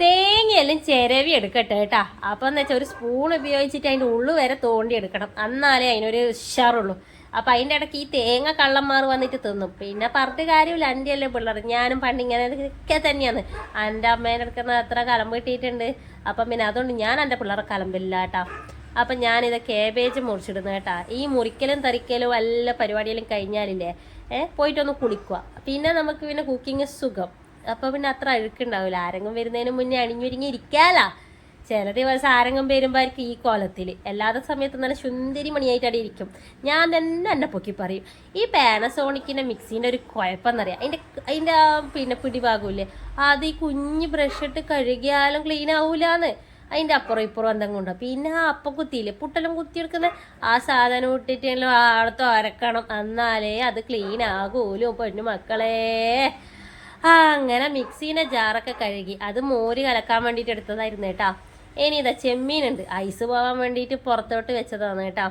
തേങ്ങയെല്ലാം ചിരവി എടുക്കട്ടെ കേട്ടാ. അപ്പം എന്ന് വെച്ചാൽ ഒരു സ്പൂൺ ഉപയോഗിച്ചിട്ട് അതിന്റെ ഉള്ളു വരെ തോണ്ടി എടുക്കണം. എന്നാലേ അതിനൊരു ഉഷാറുള്ളൂ. അപ്പം അതിന്റെ ഇടയ്ക്ക് ഈ തേങ്ങ കള്ളന്മാർ വന്നിട്ട് തിന്നും. പിന്നെ പറഞ്ഞിട്ട് കാര്യമില്ല. എന്റെ അല്ലേ പിള്ളേർ. ഞാനും പണ്ട് ഇങ്ങനെ ഒക്കെ തന്നെയാണ്. എന്റെ അമ്മേന്റെ അടുക്കുന്ന അത്ര കലമ്പ് കിട്ടിയിട്ടുണ്ട്. അപ്പം പിന്നെ അതുകൊണ്ട് ഞാൻ എന്റെ പിള്ളേരെ കലമ്പില്ല കേട്ടാ. അപ്പം ഞാനിത് കേബേജ് മുറിച്ചിടുന്നു കേട്ടാ. ഈ മുറിക്കലും തറിക്കലും എല്ലാ പരിപാടിയിലും കഴിഞ്ഞാലില്ലേ ഏഹ് പോയിട്ടൊന്ന് കുളിക്കുക. പിന്നെ നമുക്ക് പിന്നെ കുക്കിംഗ് സുഖം. അപ്പോൾ പിന്നെ അത്ര അഴുക്കുണ്ടാവില്ല ആരെങ്കിലും വരുന്നതിന് മുന്നേ അണിഞ്ഞൊരുങ്ങി ഇരിക്കാലാ. ചില ദിവസം ആരെങ്കിലും വരുമ്പോഴായിരിക്കും ഈ കോലത്തിൽ അല്ലാത്ത സമയത്ത് നല്ല സുന്ദരി മണിയായിട്ട് അവിടെ ഇരിക്കും. ഞാൻ തന്നെ എന്നെ പൊക്കി പറയും ഈ പാനസോണിക്കിന്റെ മിക്സീന്റെ ഒരു കുഴപ്പമെന്നറിയാം അതിന്റെ അതിന്റെ പിന്നെ പിടിഭാഗമില്ലേ അത് ഈ കുഞ്ഞ് ബ്രഷ് ഇട്ട് കഴുകിയാലും ക്ലീൻ ആവൂലാന്ന്. അതിന്റെ അപ്പുറം ഇപ്പുറം എന്തെങ്കിലും ഉണ്ടോ പിന്നെ ആ അപ്പം കുത്തിയില്ലേ? പുട്ടെല്ലാം കുത്തിയെടുക്കുന്ന ആ സാധനം ഇട്ടിട്ട് ആടത്തോ അരക്കണം എന്നാലേ അത് ക്ലീൻ ആകൂലോ പൊന്നു മക്കളേ. അങ്ങനെ മിക്സീന്റെ ജാറൊക്കെ കഴുകി. അത് മോര് കലക്കാൻ വേണ്ടിയിട്ട് എടുത്തതായിരുന്നു കേട്ടോ. ഇനി ഇതാ ചെമ്മീനുണ്ട്. ഐസ് പോകാൻ വേണ്ടിയിട്ട് പുറത്തോട്ട് വെച്ചതാണ് കേട്ടോ.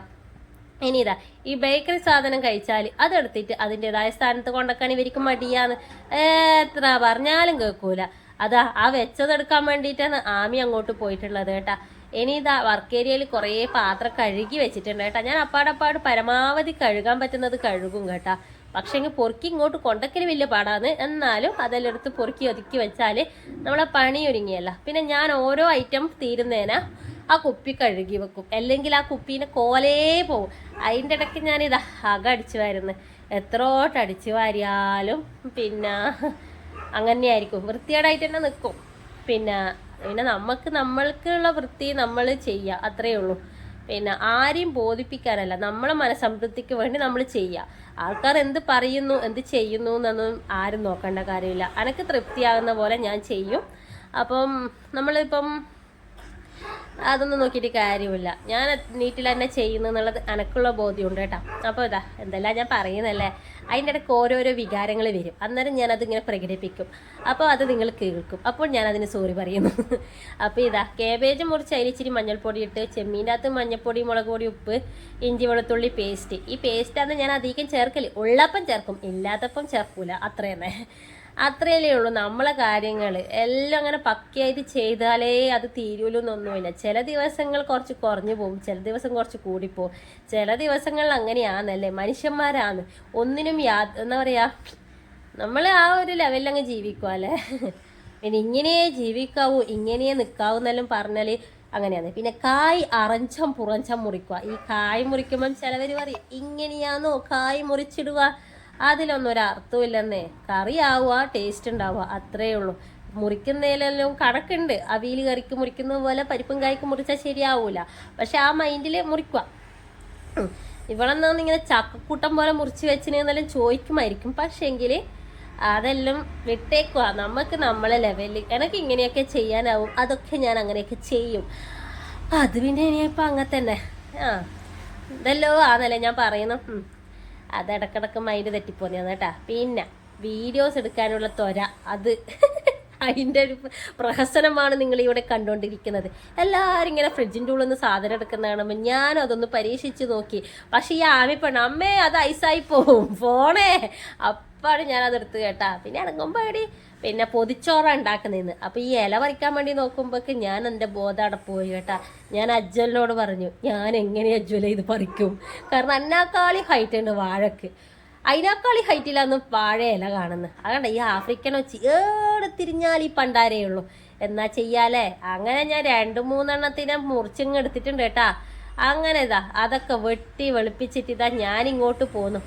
ഇനി ഇതാ ഈ ബേക്കറി സാധനം കഴിച്ചാൽ അതെടുത്തിട്ട് അതിന്റെതായ സ്ഥാനത്ത് കൊണ്ടക്കാൻ ഇവർക്ക് മടിയാന്ന് എത്ര പറഞ്ഞാലും കേൾക്കൂല. അതാ ആ വെച്ചതെടുക്കാൻ വേണ്ടിയിട്ടാണ് ആമി അങ്ങോട്ട് പോയിട്ടുള്ളത് കേട്ടാ. ഇനി ഇതാ വർക്ക് ഏരിയയിൽ കുറേ പാത്രം കഴുകി വെച്ചിട്ടുണ്ട് കേട്ടാ. ഞാൻ അപ്പാടപ്പാട് പരമാവധി കഴുകാൻ പറ്റുന്നത് കഴുകും കേട്ടാ. പക്ഷെ എങ്കിൽ പൊറുക്കി ഇങ്ങോട്ട് കൊണ്ടക്കൽ വലിയ പാടാണ്. എന്നാലും അതെല്ലാം എടുത്ത് പൊറുക്കി ഒതുക്കി വെച്ചാൽ നമ്മളെ പണി ഒരുങ്ങിയല്ല. പിന്നെ ഞാൻ ഓരോ ഐറ്റം തീരുന്നേന ആ കുപ്പി കഴുകി വെക്കും. അല്ലെങ്കിൽ ആ കുപ്പീനെ കോലേ പോവും. അതിന്റെ ഇടയ്ക്ക് ഇതാ അക അടിച്ചു വരുന്നു. എത്രോട്ട് അടിച്ചു വാരിയാലും പിന്നെ അങ്ങനെയായിരിക്കും. വൃത്തികേടായിട്ട് തന്നെ നിൽക്കും പിന്നെ പിന്നെ നമുക്ക് നമ്മൾക്കുള്ള വൃത്തി നമ്മൾ ചെയ്യുക അത്രയേ ഉള്ളൂ. പിന്നെ ആരെയും ബോധിപ്പിക്കാനല്ല നമ്മളെ മനസംതൃപ്തിക്ക് വേണ്ടി നമ്മൾ ചെയ്യുക ആൾക്കാർ എന്ത് പറയുന്നു എന്ത് ചെയ്യുന്നു എന്നൊന്നും ആരും നോക്കേണ്ട കാര്യമില്ല. എനിക്ക് തൃപ്തിയാകുന്ന പോലെ ഞാൻ ചെയ്യും. അപ്പം നമ്മളിപ്പം അതൊന്നും നോക്കിയിട്ട് കാര്യമില്ല. ഞാൻ നീറ്റിൽ തന്നെ ചെയ്യുന്നു എന്നുള്ളത് എനക്കുള്ള ബോധ്യമുണ്ട് കേട്ടോ. അപ്പോൾ ഇതാ എന്തെല്ലാം ഞാൻ പറയുന്നല്ലേ അതിന്റെ ഇടയ്ക്ക് ഓരോരോ വികാരങ്ങൾ വരും. അന്നേരം ഞാൻ അതിങ്ങനെ പ്രകടിപ്പിക്കും. അപ്പോൾ അത് നിങ്ങൾ കേൾക്കും. അപ്പോൾ ഞാൻ അതിന് സോറി പറയുന്നു. അപ്പോൾ ഇതാ കേബേജ് മുറിച്ച് അതിൽ ഇച്ചിരി മഞ്ഞൾപ്പൊടി ഇട്ട് ചെമ്മീന്റെ അകത്ത് മഞ്ഞൾപ്പൊടി മുളക് പൊടി ഉപ്പ് ഇഞ്ചി വെളുത്തുള്ളി പേസ്റ്റ്. ഈ പേസ്റ്റാണ് ഞാൻ അധികം ചേർക്കൽ ഉള്ളപ്പം ചേർക്കും ഇല്ലാത്തപ്പം ചേർക്കൂല. അത്ര തന്നെ അത്രയല്ലേ ഉള്ളൂ നമ്മളെ കാര്യങ്ങൾ എല്ലാം അങ്ങനെ പക്കയായിട്ട് ചെയ്താലേ അത് തീരൂലെന്നൊന്നുമില്ല ചില ദിവസങ്ങൾ കുറച്ച് കുറഞ്ഞു പോകും ചില ദിവസം കുറച്ച് കൂടിപ്പോവും. ചില ദിവസങ്ങളിൽ അങ്ങനെയാണല്ലേ മനുഷ്യന്മാരാണ്. ഒന്നിനും യാ എന്താ പറയുക നമ്മൾ ആ ഒരു ലെവലിൽ അങ്ങ് ജീവിക്കുക അല്ലേ? പിന്നെ ഇങ്ങനെ ജീവിക്കാവൂ ഇങ്ങനെ നിൽക്കാവൂ എന്നെല്ലാം പറഞ്ഞാൽ അങ്ങനെയാണ്. പിന്നെ കായ് അറഞ്ചം പുറഞ്ചം മുറിക്കുക ഈ കായ് മുറിക്കുമ്പം ചിലവർ പറയും ഇങ്ങനെയാണോ കായ് മുറിച്ചിടുക അതിലൊന്നും ഒരു അർത്ഥമില്ലെന്നേ കറി ആവുക ടേസ്റ്റ് ഉണ്ടാവുക അത്രേ ഉള്ളൂ. മുറിക്കുന്നതിലെല്ലാം കണക്കുണ്ട്. അവിയിൽ കറിക്ക് മുറിക്കുന്ന പോലെ പരിപ്പും കായ്ക്ക് മുറിച്ചാൽ ശരിയാവൂല. പക്ഷെ ആ മൈൻഡിൽ മുറിക്കുക. ഇവളെന്നാന്ന് ഇങ്ങനെ ചക്കക്കൂട്ടം പോലെ മുറിച്ച് വെച്ചിനെന്നെല്ലാം ചോദിക്കുമായിരിക്കും. പക്ഷേങ്കിൽ അതെല്ലാം വിട്ടേക്കുക. നമുക്ക് നമ്മളെ ലെവലിൽ എനിക്ക് ഇങ്ങനെയൊക്കെ ചെയ്യാനാവും. അതൊക്കെ ഞാൻ അങ്ങനെയൊക്കെ ചെയ്യും. അത് പിന്നെ ഇനിയിപ്പോൾ അങ്ങനെ തന്നെ ആ. ഇതല്ലോ ആന്നല്ലേ ഞാൻ പറയുന്നു. അത് ഇടക്കിടക്ക് മൈൻഡ് തെറ്റിപ്പോന്നെയാണ് കേട്ടാ. പിന്നെ വീഡിയോസ് എടുക്കാനുള്ള ത്വര അത് അതിന്റെ ഒരു പ്രഹസനമാണ് നിങ്ങൾ ഇവിടെ കണ്ടുകൊണ്ടിരിക്കുന്നത് എല്ലാവരും ഇങ്ങനെ ഫ്രിഡ്ജിന്റെ ഉള്ളിൽ നിന്ന് സാധനം എടുക്കുന്ന കാണുമ്പോൾ ഞാനും അതൊന്ന് പരീക്ഷിച്ച് നോക്കി. പക്ഷേ ഈ ആമി അമ്മേ അത് ഐസായി പോവും. ഫോണേ. അപ്പാണ് ഞാൻ അതെടുത്ത് കേട്ടാ. പിന്നെ ഇറങ്ങുമ്പോൾ എടി പിന്നെ പൊതിച്ചോറ ഉണ്ടാക്കുന്നതെന്ന് അപ്പോൾ ഈ ഇല പറിക്കാൻ വേണ്ടി നോക്കുമ്പോഴേക്ക് ഞാൻ എന്റെ ബോധം അവിടെ പോയി കേട്ടാ. ഞാൻ അജ്വലിനോട് പറഞ്ഞു ഞാൻ എങ്ങനെ അജ്വല ഇത് പറിക്കും? കാരണം അന്നാക്കാളി ഹൈറ്റ് ഉണ്ട് വാഴക്ക്. അതിനേക്കാളി ഹൈറ്റിലാന്ന് വാഴ ഇല കാണുന്നത് അതുകൊണ്ട് ഈ ആഫ്രിക്കൻ വെച്ച് ഏടെ തിരിഞ്ഞാൽ ഈ പണ്ടാരേ ഉള്ളൂ. എന്നാ ചെയ്യാലേ? അങ്ങനെ ഞാൻ രണ്ട് മൂന്നെണ്ണത്തിനെ മുറിച്ചിങ് എടുത്തിട്ടുണ്ട് കേട്ടാ. അങ്ങനെ ഇതാ അതൊക്കെ വെട്ടി വെളുപ്പിച്ചിട്ട് ഇതാ ഞാൻ ഇങ്ങോട്ട് പോന്നു.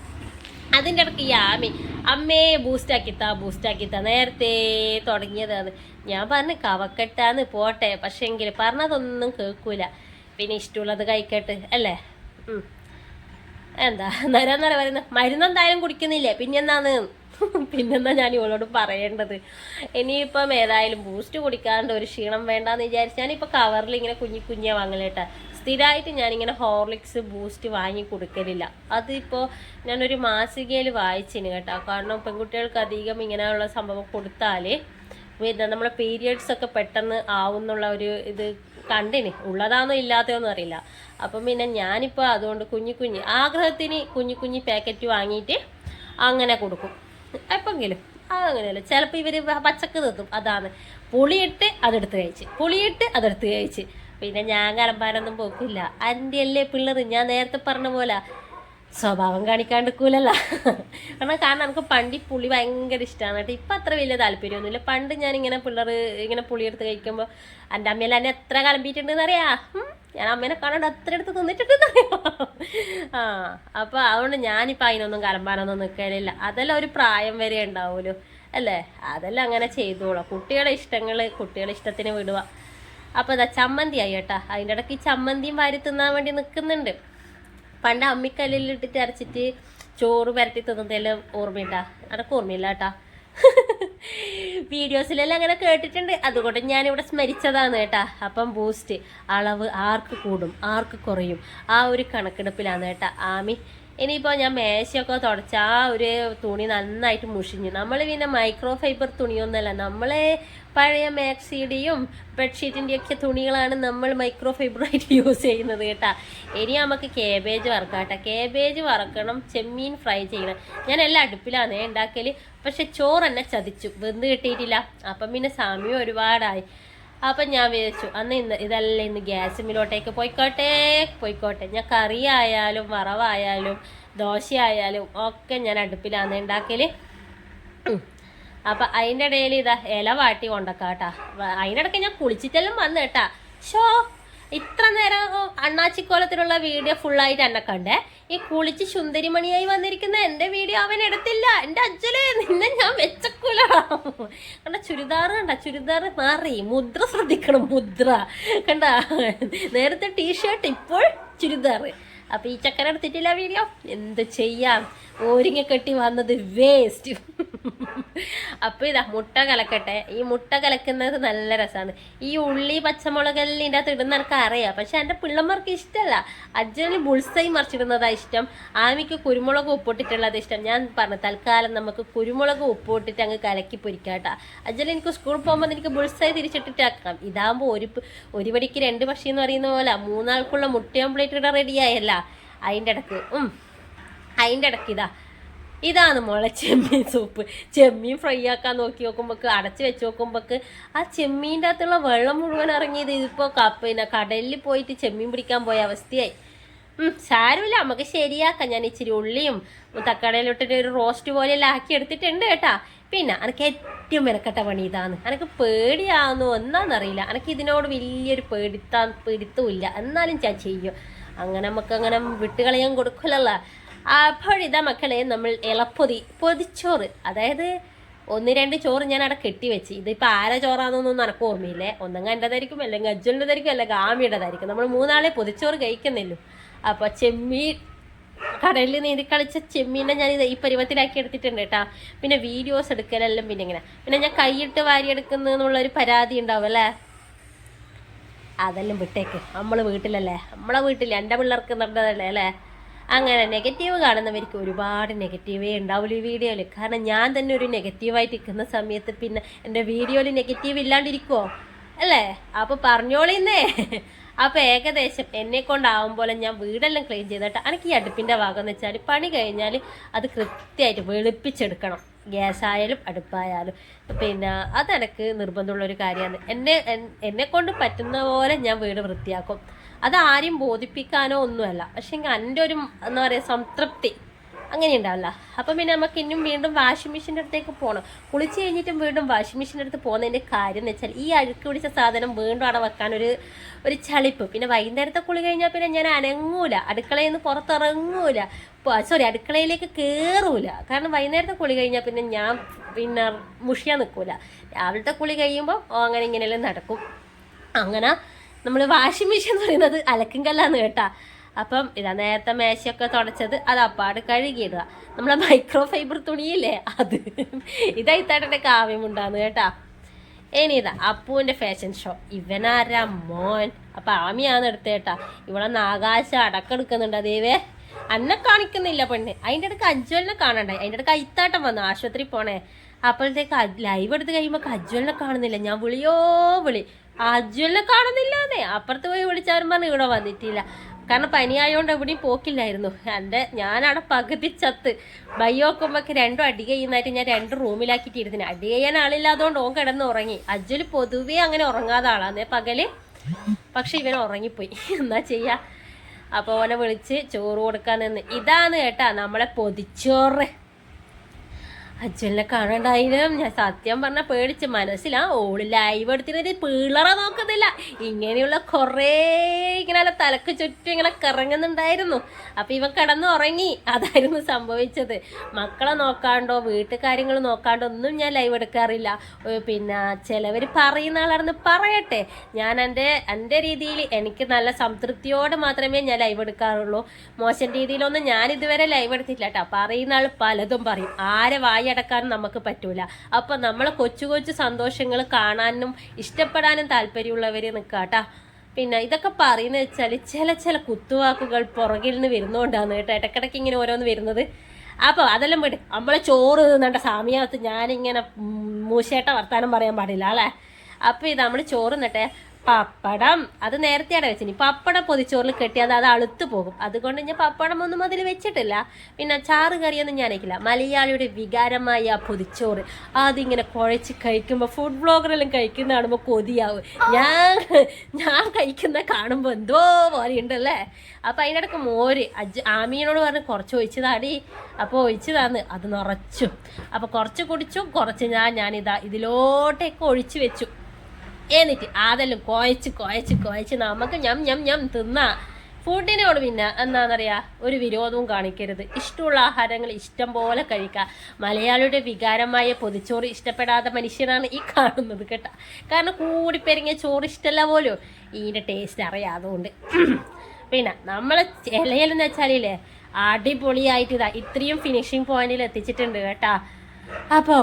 അതിന്റെ ഇടയ്ക്ക് ഈ ആമി അമ്മേ ബൂസ്റ്റാക്കിത്താ ബൂസ്റ്റാക്കിത്താ നേരത്തെ തുടങ്ങിയതാണ്. ഞാൻ പറഞ്ഞു കവക്കെട്ടാന്ന് പോട്ടെ പക്ഷേങ്കിൽ പറഞ്ഞതൊന്നും കേൾക്കൂല. പിന്നെ ഇഷ്ടമുള്ളത് കഴിക്കട്ടെ അല്ലേ? എന്താ നേരം നേരം പറയുന്നത് മരുന്നെന്തായാലും കുടിക്കുന്നില്ലേ? പിന്നെന്താന്ന് പിന്നെന്താ ഞാൻ ഇവളോട് പറയേണ്ടത്. ഇനിയിപ്പം ഏതായാലും ബൂസ്റ്റ് കുടിക്കാണ്ട് ഒരു ക്ഷീണം വേണ്ടാന്ന് വിചാരിച്ച് ഞാനിപ്പോൾ കവറിൽ ഇങ്ങനെ കുഞ്ഞി കുഞ്ഞിയാ വാങ്ങലേട്ടാ സ്ഥിരമായിട്ട് ഞാനിങ്ങനെ ഹോർലിക്സ് ബൂസ്റ്റ് വാങ്ങി കൊടുക്കലില്ല. അതിപ്പോൾ ഞാനൊരു മാസികയിൽ വായിച്ചിന് കേട്ടോ. കാരണം പെൺകുട്ടികൾക്ക് അധികം ഇങ്ങനെയുള്ള സംഭവം കൊടുത്താൽ നമ്മളെ പീരിയഡ്സ് ഒക്കെ പെട്ടെന്ന് ആവുന്നുള്ള ഒരു ഇത് കണ്ടിന്. ഉള്ളതാണോ ഇല്ലാത്തതെന്നോ അറിയില്ല. അപ്പം പിന്നെ ഞാനിപ്പോൾ അതുകൊണ്ട് കുഞ്ഞു കുഞ്ഞ് ആഗ്രഹത്തിന് കുഞ്ഞു കുഞ്ഞു പാക്കറ്റ് വാങ്ങിയിട്ട് അങ്ങനെ കൊടുക്കും. എപ്പെങ്കിലും അങ്ങനെയല്ല. ചിലപ്പോൾ ഇവർ പച്ചക്ക് തിന്നും. അതാണ്. പുളിയിട്ട് അതെടുത്ത് കഴിച്ച്. പുളിയിട്ട് അതെടുത്ത് കഴിച്ച്. പിന്നെ ഞാൻ കലമ്പാനൊന്നും പോക്കില്ല. എന്റെ അല്ലേ പിള്ളേർ ഞാൻ നേരത്തെ പറഞ്ഞ പോലെ സ്വഭാവം കാണിക്കാണ്ടിരിക്കൂലല്ല. കാരണം കാരണം എനിക്ക് പണ്ട് പുളി ഭയങ്കര ഇഷ്ടമാണ് കേട്ടോ. ഇപ്പം അത്ര വലിയ താല്പര്യമൊന്നുമില്ല. പണ്ട് ഞാൻ ഇങ്ങനെ പിള്ളേർ ഇങ്ങനെ പുളി എടുത്ത് കഴിക്കുമ്പോൾ എന്റെ അമ്മയിൽ എന്നെ എത്ര കലമ്പിയിട്ടുണ്ടെന്ന് അറിയാ? ഞാൻ അമ്മേനെ കാണാണ്ട് അത്ര എടുത്ത് തിന്നിട്ടുണ്ടെന്ന് ആ അപ്പോൾ അതുകൊണ്ട് ഞാനിപ്പോൾ അതിനൊന്നും കലമ്പാനൊന്നും നിൽക്കലില്ല. അതെല്ലാം ഒരു പ്രായം വരെ ഉണ്ടാവുമല്ലോ. അല്ലേ? അതെല്ലാം അങ്ങനെ ചെയ്തോളാം. കുട്ടികളുടെ ഇഷ്ടങ്ങൾ കുട്ടികളുടെ ഇഷ്ടത്തിന് വിടുക. അപ്പോൾ ഇതാ ചമ്മന്തി ആയി കേട്ടാ. അതിന്റെ ഇടയ്ക്ക് ചമ്മന്തിയും വാരി തിന്നാൻ വേണ്ടി നിൽക്കുന്നുണ്ട് പണ്ട് അമ്മിക്കല്ലിലിട്ടിട്ട് അരച്ചിട്ട് ചോറ് പരത്തി തിന്നതെല്ലാം ഓർമ്മയുണ്ടാ അതൊക്കെ ഓർമ്മയില്ല കേട്ടാ. വീഡിയോസിലെല്ലാം അങ്ങനെ കേട്ടിട്ടുണ്ട്. അതുകൊണ്ട് ഇവിടെ സ്മരിച്ചതാണ് കേട്ടാ. അപ്പം ബൂസ്റ്റ് അളവ് ആർക്ക് കൂടും ആർക്ക് കുറയും? ആ ഒരു കണക്കെടുപ്പിലാണ് കേട്ടാ. ആമി ഇനിയിപ്പോൾ ഞാൻ മേശയൊക്കെ തുടച്ച ആ ഒരു തുണി നന്നായിട്ട് മുഷിഞ്ഞു. നമ്മൾ പിന്നെ മൈക്രോ ഫൈബർ തുണിയൊന്നുമല്ല നമ്മൾ പഴയ മാക്സിയുടെയും ബെഡ്ഷീറ്റിന്റെയൊക്കെ തുണികളാണ് നമ്മൾ മൈക്രോ ഫൈബറായിട്ട് യൂസ് ചെയ്യുന്നത് കേട്ടാ. ഇനി നമുക്ക് കേബേജ് വറക്കാം കേട്ടോ കേബേജ് വറക്കണം ചെമ്മീൻ ഫ്രൈ ചെയ്യണം. ഞാൻ എല്ലാം അടുപ്പിലാണ് ഉണ്ടാക്കൽ പക്ഷെ ചോറ് തന്നെ ചതിച്ചു. വെന്ത് കിട്ടിയിട്ടില്ല. അപ്പം പിന്നെ സമയം ഒരുപാടായി. അപ്പം ഞാൻ വിചാരിച്ചു അന്ന് ഇന്ന് ഇതല്ല ഇന്ന് ഗ്യാസ് മിലോട്ടേക്ക് പോയിക്കോട്ടെ പോയിക്കോട്ടെ. ഞാൻ കറി ആയാലും വറവായാലും ദോശ ആയാലും ഒക്കെ ഞാൻ അടുപ്പിലാന്ന് ഉണ്ടാക്കൽ. അപ്പൊ അതിന്റെ ഇടയിൽ ഇതാ ഇല വാട്ടി കൊണ്ടക്കാട്ടാ. അതിനിടയ്ക്ക് ഞാൻ കുളിച്ചിട്ടെല്ലാം വന്നു കേട്ടാ. ഷോ ഇത്ര നേരം അണ്ണാച്ചിക്കോലത്തിലുള്ള വീഡിയോ ഫുള്ളായിട്ട് എന്നെ കണ്ടേ. ഈ കുളിച്ച് സുന്ദരിമണിയായി വന്നിരിക്കുന്ന എന്റെ വീഡിയോ അവൻ എടുത്തില്ല. എന്റെ അജ്ജലേ നിന്നെ ഞാൻ വെച്ചക്കൂല. കണ്ട ചുരിദാർ കണ്ട? ചുരിദാർ മാറി. മുദ്ര ശ്രദ്ധിക്കണം മുദ്ര. കണ്ട? നേരത്തെ ടീഷർട്ട് ഇപ്പോൾ ചുരിദാർ അപ്പൊ ഈ ചക്കര എടുത്തിട്ടില്ല വീഡിയോ? എന്ത് ചെയ്യാം? ഓരിങ്ങ കെട്ടി വന്നത് വേസ്റ്റ് അപ്പൊ ഇതാ മുട്ട കലക്കട്ടെ. ഈ മുട്ട കലക്കുന്നത് നല്ല രസമാണ് ഈ ഉള്ളി പച്ചമുളകെല്ലാം ഇതിന്റെ അകത്ത് ഇടുന്ന എനിക്ക് അറിയാം. പക്ഷെ എന്റെ പിള്ളമാർക്ക് ഇഷ്ടമല്ല അജ്ജന് ബുൾസൈ മറിച്ചിടുന്നതാ ഇഷ്ടം. ആമിക്ക് കുരുമുളക് ഉപ്പിട്ടിട്ടുള്ളത് ഇഷ്ടം. ഞാൻ പറഞ്ഞു തൽക്കാലം നമുക്ക് കുരുമുളക് ഉപ്പിട്ടിട്ട് അങ്ങ് കലക്കി പൊരിക്കാട്ടാ അജ്ജന് എനിക്ക് സ്കൂളിൽ പോകുമ്പോൾ എനിക്ക് ബുൾസൈ തിരിച്ചിട്ടിട്ടാക്കാം ഇതാകുമ്പോൾ ഒരു ഒരു പടിക്ക് രണ്ട് പക്ഷി എന്ന് പറയുന്ന പോലെ മൂന്നാൾക്കുള്ള മുട്ട ഓംപ്ലേറ്റ് റെഡിയായല്ല അതിന്റെ ഇടയ്ക്ക് അതിന്റെ ഇടയ്ക്ക് ഇതാ. ഇതാണ് മോളെ ചെമ്മീൻ സൂപ്പ്. ചെമ്മീൻ ഫ്രൈ ആക്കാൻ നോക്കി നോക്കുമ്പോൾ അടച്ച് വെച്ച് നോക്കുമ്പോൾ ആ ചെമ്മീന്റെ അകത്തുള്ള വെള്ളം മുഴുവൻ ഇറങ്ങിയത് ഇതിപ്പോൾ പിന്നെ കടലിൽ പോയിട്ട് ചെമ്മീൻ പിടിക്കാൻ പോയ അവസ്ഥയായി. സാരമില്ല. നമുക്ക് ശരിയാക്കാം. ഞാൻ ഇച്ചിരി ഉള്ളിയും തക്കാളിയിലിട്ടിട്ട് ഒരു റോസ്റ്റ് പോലെയെല്ലാം ആക്കി എടുത്തിട്ടുണ്ട് കേട്ടാ. പിന്നെ എനിക്ക് ഏറ്റവും മെനക്കെട്ട പണി ഇതാണ്. എനിക്ക് പേടിയാവുന്നു എന്നാന്നറിയില്ല. എനിക്ക് ഇതിനോട് വലിയൊരു പേടിത്താ ഇല്ല എന്നാലും ഞാൻ ചെയ്യും. അങ്ങനെ നമുക്ക് അങ്ങനെ വിട്ടുകളയാൻ കൊടുക്കില്ലല്ലോ അപ്പോഴിതാ മക്കളെ നമ്മൾ ഇളപ്പൊതി പൊതിച്ചോറ്. അതായത് ഒന്ന് രണ്ട് ചോറ് ഞാൻ അവിടെ കെട്ടിവെച്ച് ഇതിപ്പോൾ ആരാ ചോറാണെന്നൊന്നും എനിക്ക് ഓർമ്മയില്ലേ? ഒന്നങ്ങ എന്റെതായിരിക്കും അല്ലെങ്കിൽ അജ്വലിന്റെതായിരിക്കും അല്ലെങ്കിൽ ആമിയുടേതായിരിക്കും നമ്മൾ മൂന്നാളെ പൊതിച്ചോറ് കഴിക്കുന്നില്ലല്ലോ അപ്പോൾ ചെമ്മീൻ കടലിൽ നീന്തി കളിച്ച ചെമ്മീനെ ഞാൻ ഈ പരുവത്തിലാക്കി എടുത്തിട്ടുണ്ട് കേട്ടാ. പിന്നെ വീഡിയോസ് എടുക്കലെല്ലാം പിന്നെ ഇങ്ങനെ. പിന്നെ ഞാൻ കൈയിട്ട് വാരിയെടുക്കുന്നു എന്നുള്ളൊരു പരാതി ഉണ്ടാവും അല്ലേ? അതെല്ലാം വിട്ടേക്ക്. നമ്മൾ വീട്ടിലല്ലേ? നമ്മളെ വീട്ടിൽ എന്റെ പിള്ളേർക്ക് നടന്നതല്ലേ അല്ലേ? അങ്ങനെ നെഗറ്റീവ് കാണുന്നവർക്ക് ഒരുപാട് നെഗറ്റീവേ ഉണ്ടാവുള്ളൂ ഈ വീഡിയോയിൽ കാരണം ഞാൻ തന്നെ ഒരു നെഗറ്റീവായിട്ട് നിൽക്കുന്ന സമയത്ത് പിന്നെ എന്റെ വീഡിയോയിൽ നെഗറ്റീവ് ഇല്ലാണ്ടിരിക്കുമോ അല്ലേ? അപ്പോൾ പറഞ്ഞോളിന്നേ അപ്പോൾ ഏകദേശം എന്നെ കൊണ്ടാവും പോലെ ഞാൻ വീടെല്ലാം ക്ലീൻ ചെയ്തിട്ട് എനിക്ക് ഈ അടുപ്പിന്റെ ഭാഗം എന്ന് വെച്ചാൽ പണി കഴിഞ്ഞാൽ അത് കൃത്യമായിട്ട് വെളുപ്പിച്ചെടുക്കണം. ഗ്യാസായാലും അടുപ്പായാലും. പിന്നെ അതെനിക്ക് നിർബന്ധമുള്ള ഒരു കാര്യമാണ്. എന്നെ എന്നെ കൊണ്ട് പറ്റുന്ന പോലെ ഞാൻ വീട് വൃത്തിയാക്കും. അത് ആരെയും ബോധിപ്പിക്കാനോ ഒന്നുമല്ല. പക്ഷെ എന്റെ ഒരു എന്താ പറയുക സംതൃപ്തി അങ്ങനെ ഉണ്ടാവില്ല അപ്പം പിന്നെ നമുക്ക് ഇന്നും വീണ്ടും വാഷിംഗ് മെഷീന്റെ അടുത്തേക്ക് പോകണം. കുളിച്ച് കഴിഞ്ഞിട്ടും വീണ്ടും വാഷിംഗ് മെഷീന്റെ അടുത്ത് പോകുന്നതിന്റെ കാര്യം എന്ന് വെച്ചാൽ ഈ അഴുക്ക് പിടിച്ച സാധനം വീണ്ടും അവിടെ വെക്കാൻ ഒരു ഒരു ചളിപ്പ്. പിന്നെ വൈകുന്നേരത്തെ കുളി കഴിഞ്ഞാൽ പിന്നെ ഞാൻ അനങ്ങൂല. അടുക്കളയിൽ നിന്ന് പുറത്തിറങ്ങൂല. സോറി അടുക്കളയിലേക്ക് കയറൂല കാരണം വൈകുന്നേരത്തെ കുളി കഴിഞ്ഞാൽ പിന്നെ ഞാൻ പിന്നെ മുഷിയാൻ നിൽക്കൂല. രാവിലത്തെ കുളി കഴിയുമ്പോൾ അങ്ങനെ ഇങ്ങനെയെല്ലാം നടക്കും. അങ്ങനെ നമ്മൾ വാഷിംഗ് മെഷീൻ എന്ന് പറയുന്നത് അലക്കും കല്ലാന്ന് കേട്ടാ. അപ്പം ഇതാ നേരത്തെ മേശയൊക്കെ തുടച്ചത് അത് അപ്പാട് കഴുകിയിടുക. നമ്മളെ മൈക്രോ ഫൈബർ തുണിയില്ലേ അത്. ഇതായിത്താട്ടെ കാവ്യമുണ്ടാന്ന് കേട്ടാ. ഇനി ഇതാ അപ്പുവിന്റെ ഫാഷൻ ഷോ ഇവനാരാ മോൻ? അപ്പം ആമിയാന്ന് എടുത്തത് കേട്ടാ. ഇവിടെ ആകാശം അടക്കെടുക്കുന്നുണ്ട് അതേവേ അന്നെ കാണിക്കുന്നില്ല പെണ്ണ്. അതിന്റെ ഇടയ്ക്ക് അജ്വലിനെ കാണണ്ടേ? അതിന്റെ ഇടയ്ക്ക് അയിത്താട്ടം വന്നു ആശുപത്രി പോണേ. അപ്പോഴത്തേക്ക് ലൈവ് എടുത്ത് കഴിയുമ്പോൾ അജ്വലിനെ കാണുന്നില്ല. ഞാൻ വിളിയോ വിളി. അജ്വലിനെ കാണുന്നില്ലാതെ അപ്പുറത്ത് പോയി വിളിച്ചവരും പറഞ്ഞു ഇവിടെ വന്നിട്ടില്ല. കാരണം പനിയായോണ്ട് എവിടെയും പോക്കില്ലായിരുന്നു. എന്റെ ഞാനവിടെ പകുതി ചത്ത്. ബയ്യോക്കുമ്പോക്ക് രണ്ടും അടി ചെയ്യുന്നതായിട്ട് ഞാൻ രണ്ട് റൂമിലാക്കിയിട്ട് ഇരുത്തിന് അടി ചെയ്യാൻ ആളില്ലാതുകൊണ്ട് ഓൻ കിടന്ന് ഉറങ്ങി. അജ്ജുൽ പൊതുവേ അങ്ങനെ ഉറങ്ങാതെ ആളാന്ന് പകൽ. പക്ഷെ ഇവൻ ഉറങ്ങിപ്പോയി. എന്നാ ചെയ്യാ? അപ്പോൾ ഓനെ വിളിച്ച് ചോറ് കൊടുക്കാൻ നിന്ന് ഇതാണ് കേട്ടാ നമ്മളെ പൊതിച്ചോറ്. അച്ഛനെ കാണണ്ടായാലും ഞാൻ സത്യം പറഞ്ഞ പേടിച്ച് മനസ്സിലാ ഓൾ ലൈവ് എടുത്തിട്ട് പിള്ളറ നോക്കുന്നില്ല ഇങ്ങനെയുള്ള കുറേ ഇങ്ങനെ തലക്ക് ചുറ്റും ഇങ്ങനെ കറങ്ങുന്നുണ്ടായിരുന്നു. അപ്പൊ ഇവൻ കിടന്ന് ഉറങ്ങി. അതായിരുന്നു സംഭവിച്ചത്. മക്കളെ നോക്കാണ്ടോ വീട്ടുകാര്യങ്ങൾ നോക്കാണ്ടോ ഒന്നും ഞാൻ ലൈവ് എടുക്കാറില്ല. പിന്നെ ചിലവർ പറയുന്ന ആളാണെന്ന് പറയട്ടെ. ഞാൻ എന്റെ എന്റെ രീതിയിൽ എനിക്ക് നല്ല സംതൃപ്തിയോടെ മാത്രമേ ഞാൻ ലൈവ് എടുക്കാറുള്ളൂ. മോശം രീതിയിലൊന്നും ഞാൻ ഇതുവരെ ലൈവ് എടുത്തിട്ടില്ല കേട്ടോ. പറയുന്ന ആൾ പലതും പറയും. ആരെ വായി അടക്കാനും നമുക്ക് പറ്റൂല. അപ്പൊ നമ്മളെ കൊച്ചു കൊച്ചു സന്തോഷങ്ങൾ കാണാനും ഇഷ്ടപ്പെടാനും താല്പര്യമുള്ളവര് നിൽക്കാട്ടാ പിന്നെ ഇതൊക്കെ പറയുന്നത് വെച്ചാൽ ചില ചില കുത്തുവാക്കുകൾ പുറകിൽ നിന്ന് വരുന്നോണ്ടാണ് കേട്ടോ. ഇടക്കിടക്ക് ഇങ്ങനെ ഓരോന്ന് വരുന്നത്. അപ്പോൾ അതെല്ലാം വിട്. നമ്മളെ ചോറ് തിന്നേണ്ട സമയത്ത് ഞാനിങ്ങനെ മൂശേട്ട വർത്താനം പറയാൻ പാടില്ല അല്ലേ? അപ്പോൾ ഇത് നമ്മൾ ചോറ് നിട്ടെ പപ്പടം. അത് നേരത്തെയാണ് വെച്ചിനി പപ്പടം പൊതിച്ചോറിൽ കെട്ടിയാൽ അത് അളുത്ത് പോകും. അതുകൊണ്ട് ഞാൻ പപ്പടം ഒന്നും അതിൽ വെച്ചിട്ടില്ല. പിന്നെ ചാറ് കറിയൊന്നും ഞാൻ അയക്കില്ല മലയാളിയുടെ വികാരമായ ആ പൊതിച്ചോറ്. അതിങ്ങനെ കുഴച്ച് കഴിക്കുമ്പോൾ ഫുഡ് ബ്ലോഗറെല്ലാം കഴിക്കുന്ന കാണുമ്പോൾ കൊതിയാവും. ഞാൻ ഞാൻ കഴിക്കുന്ന കാണുമ്പോൾ എന്തോ പോലെ ഉണ്ടല്ലേ അപ്പം അതിനിടക്ക് മോര് അജ് ആമീനോട് പറഞ്ഞ് കുറച്ച് ഒഴിച്ചതാടി. അപ്പോൾ ഒഴിച്ചതാന്ന് അത് നിറച്ചു. അപ്പോൾ കുറച്ച് കുടിച്ചു കുറച്ച് ഞാൻ ഞാനിതാ ഇതിലോട്ടേക്ക് ഒഴിച്ച് വെച്ചു. എന്നിട്ട് അതെല്ലാം കുഴച്ച് കുഴച്ച് കുഴച്ച് നമുക്ക് ഞം ഞം ഞം തിന്ന. ഫുഡിനോട് പിന്നെ എന്താണെന്നറിയാ ഒരു വിരോധവും കാണിക്കരുത്. ഇഷ്ടമുള്ള ആഹാരങ്ങൾ ഇഷ്ടം പോലെ കഴിക്കുക മലയാളിയുടെ വികാരമായ പൊതിച്ചോറ് ഇഷ്ടപ്പെടാത്ത മനുഷ്യനാണ് ഈ കാണുന്നത് കേട്ടോ. കാരണം കൂടി കൂടിപ്പെരിങ്ങിയ ചോറ് ഇഷ്ടമല്ല പോലും. ഇതിന്റെ ടേസ്റ്റ് അറിയാതുകൊണ്ട് പിന്നെ നമ്മൾ ഇലയിലെന്ന് വെച്ചാലില്ലേ അടിപൊളിയായിട്ട് ഇതാ ഇത്രയും ഫിനിഷിങ് പോയിന്റിൽ എത്തിച്ചിട്ടുണ്ട് കേട്ടാ. അപ്പോൾ